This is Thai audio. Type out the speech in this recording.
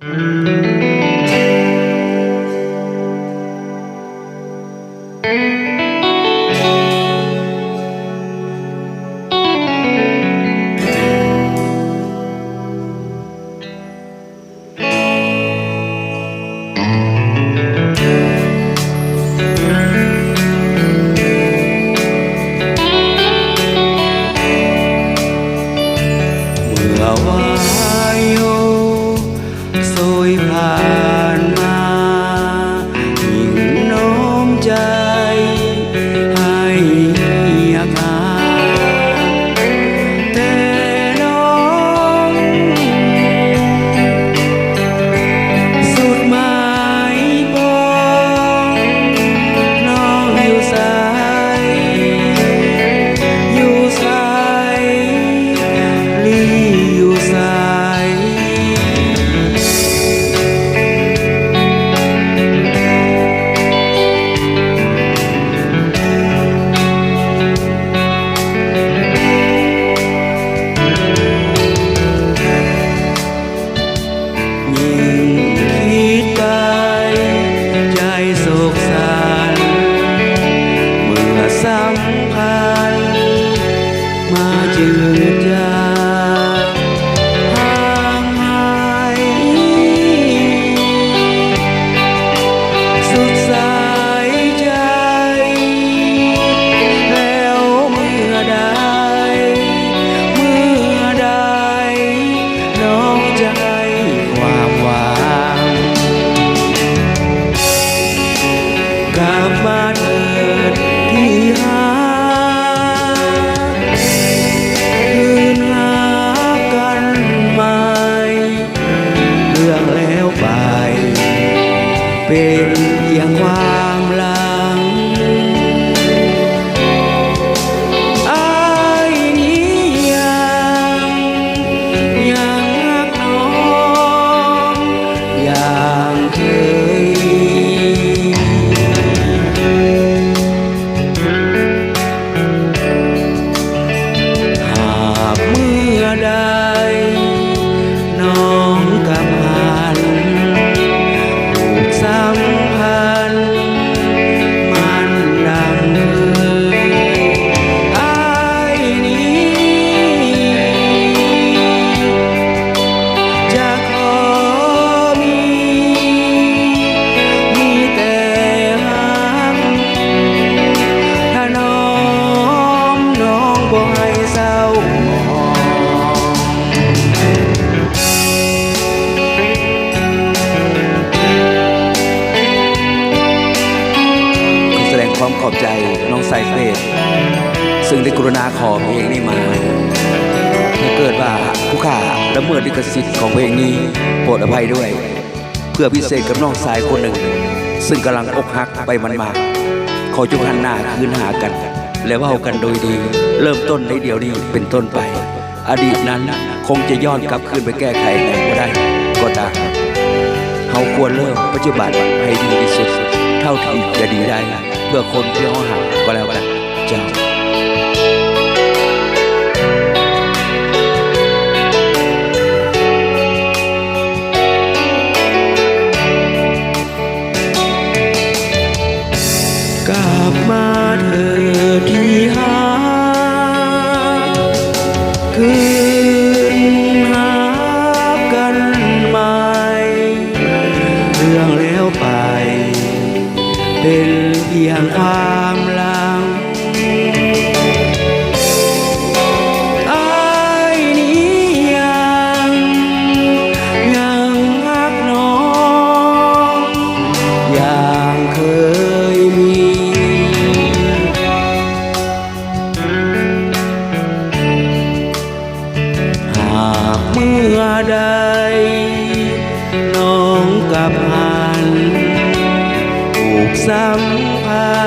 เมา เป็นเพียงความลั ซึ่งได้กรุณาขอเพลงนี้มาถ้าเกิดว่าผู้ข่าละเมิดลิขสิทธิ์ของเพลงนี้โปรดอภัยด้วย เพื่อพิเศษกับน้องสายคนหนึ่ง ซึ่งกำลังอกหักไปมันมาขอจงหันหน้าคืนหากัน และว่ากันโดยดี เริ่มต้นในเดียวนี้เป็นต้นไป อดีตนั้นคงจะย้อนกลับคืนไปแก้ไขไหนก็ได้ ก็ตามเขาควรเริ่มปัจจุบันให้ดีที่สุด เท่าที่จะดีได้ เพื่อคนที่เขาหักก็แล้วกันเจ้า คืนหากันใหม่ เรื่องแล้วไป เป็นเพียงความ สัมพันธ์